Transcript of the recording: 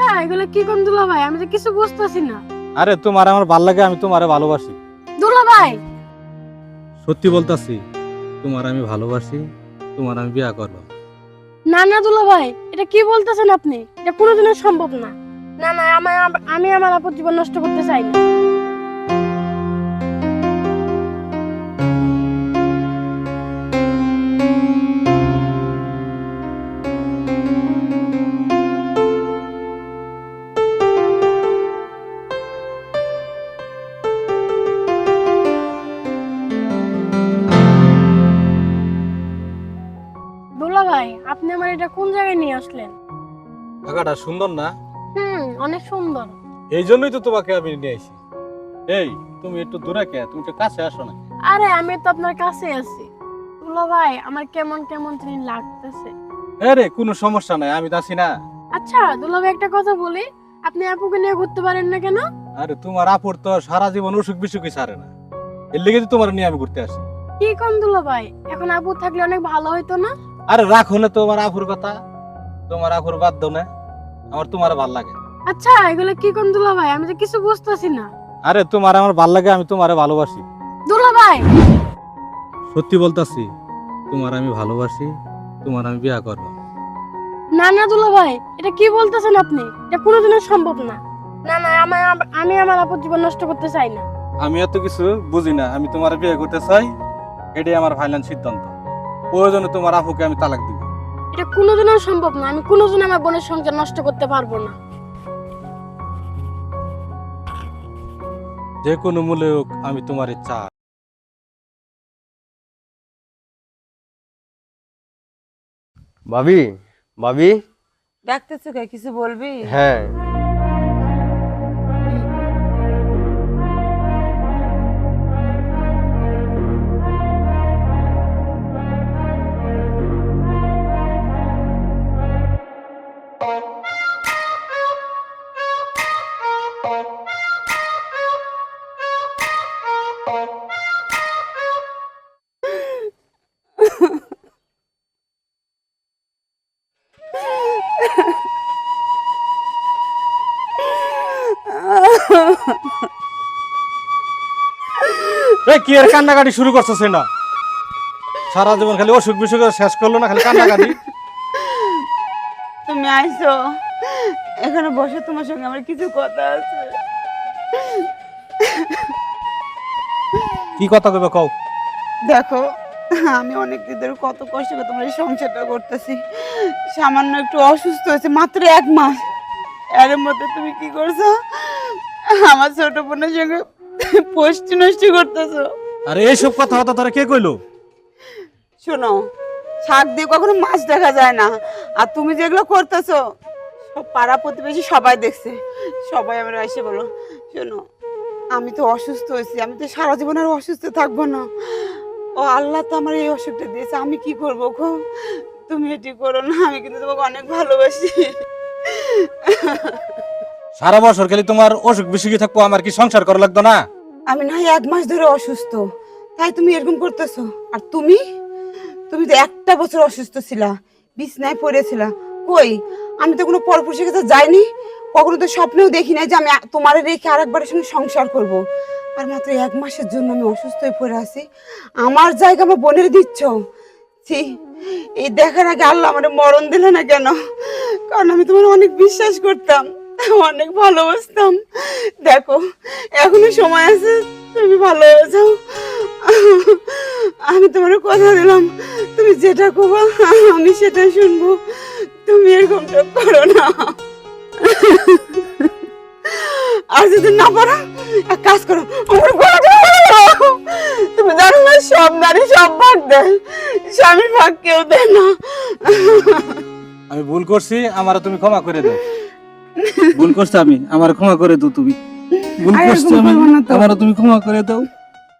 আচ্ছা এগুলো কি কোন দুলা ভাই আমি তো কিছু বুঝতেছি না। আরে তোমার আমার ভালো লাগে আমি তোমারে ভালোবাসি। দুলা ভাই সত্যি বলতাছি তোমার আমি ভালোবাসি তোমার আমি বিয়া করব। না না দুলা ভাই এটা কি বলতেছেন আপনি? এটা কোনোদিনও সম্ভব না। না না আমি আমার আপন জীবন নষ্ট করতে চাই না। আমার এটা কোন জায়গায় নিয়ে আসলেন? টাকাটা সুন্দর না? হুম অনেক সুন্দর। এই জন্যই তো তোমাকে আমি নিয়ে আইছি এই তুমি একটু দূরে কে? তুমি একটু কাছে আসো না। আরে আমি তো আপনার কাছে আছি। দুলা ভাই আমার কেমন কেমন লাগতেছে। আরে কোনো সমস্যা নাই আমি তো আছি না। আচ্ছা দুলা ভাই একটা কথা বলি। আপনি আপুকে নিয়ে ঘুরতে পারেন না কেন? আরে তোমার আপুর তো সারা জীবন অসুখ বিসুখই সারে না। এর লেগে তো তোমার নিয়ে আমি ঘুরতে আসি। কি কোন দুলা ভাই? এখন আপু থাকলে অনেক ভালো হইতো না? আরে রাখো না তোমার আফুর কথা তোমার আফুর বাদ দাও না আমার তোমার ভালো লাগে। আচ্ছা এগুলো কি কোন দুলা ভাই? আমি তো কিছু বুঝতেছি না। আরে তোমার আমার ভালো লাগে আমি তোমারে ভালোবাসি। দুলা ভাই! সত্যি বলতাছি তোমার আমি ভালোবাসি তোমার আমি বিয়া করব। না না দুলা ভাই এটা কি বলতেছেন আপনি? এটা কোনোদিনও সম্ভব না। না না আমার আমি আমার আপন জীবন নষ্ট করতে চাই না। আমি এত কিছু বুঝি না আমি তোমার বিয়ে করতে চাই এটাই আমার ফাইনাল সিদ্ধান্ত। প্রয়োজনে তোমার আপুকে আমি তালাক দিব। এটা কোনোদিনও সম্ভব না। আমি কোনোদিন আমার বোনের সংসার নষ্ট করতে পারব না। যে কোনো মূল্যে হোক আমি তোমার ইচ্ছা। ভাবি ভাবি। ডাকতেছো কে? কিছু বলবি? হ্যাঁ। এই কি এর কান্নাকাটি শুরু করতেছে না সারা জীবন খালি অসুখ বিসুখ শেষ করল না খালি কান্নাকাটি। তুমি আইছো এখানে বসে তোমার সঙ্গে আমার কিছু কথা আছে। কি কথা কইবে কও? দেখো আমি অনেক দিন ধরে কত কষ্ট করে তোমার এই সংসারটা করতেছি। সামান্য একটু অসুস্থ হয়েছে মাত্র এক মাস। এর মধ্যে তুমি কি করছ? আমার ছোট বোনের সঙ্গে পোষ্টি নষ্টি করতেছো। আরে এইসব কথা হতো তোরা কে কইলো? শোনো শাক দিয়ে কখনো মাছ দেখা যায় না। আর তুমি যেগুলো করতেছো সব পাড়া প্রতিবেশী সবাই দেখছে। সবাই আমার এসে বলো শোনো আমি তো অসুস্থ হয়েছি আমি তো সারা জীবন আর অসুস্থ থাকব না। ও আল্লাহ তো আমার এই অসুখটা দিয়েছে আমি কি করব গো? তুমি এটি করো না আমি কিন্তু তোমাকে অনেক ভালোবাসি। সারা বছর খালি তোমার অসুখ বিসুখই থাকব আমার কি সংসার করা লাগতো না? আমি না এক মাস ধরে অসুস্থ। তাই তুমি এরকম করতেছো। আর তুমি? তুমি তো একটা বছর অসুস্থ ছিলা, বিছনায় পড়েছিলা। কই? আমি তো কোনো পরপুরুষের কাছে যাইনি, কখনো তো স্বপ্নেও দেখি নাই যে আমি তোমারে রেখে আরেকবারের সঙ্গে সংসার করব। আর মাত্র এক মাসের জন্য আমি অসুস্থ হয়ে পড়ে আছি। আমার জায়গা আমার বোনের দিচ্ছ। ছি, এই দেখার আগে আল্লাহ আমার মরণ দিলে না কেন? কারণ আমি তোমার অনেক বিশ্বাস করতাম। অনেক ভালোবাসতাম। দেখো, এখনও সময় আছে, তুমি ভালো যাও। আমি তোমার কথা দিলাম, তুমি যেটা করব, আমি সেটা শুনব। তুমি এরকমটা করো না। আর যদি না পারো, এক কাজ করো তুমি জানো না, সব নারী সব ভাগ দেয়। স্বামীর ভাগ কেউ দেয় না। আমি ভুল করছি আমার তুমি ক্ষমা করে দাও। ভুল করছ আমি আমার ক্ষমা করে দাও তুমি। ভুল করছ আমি আমার তুমি ক্ষমা করে দাও।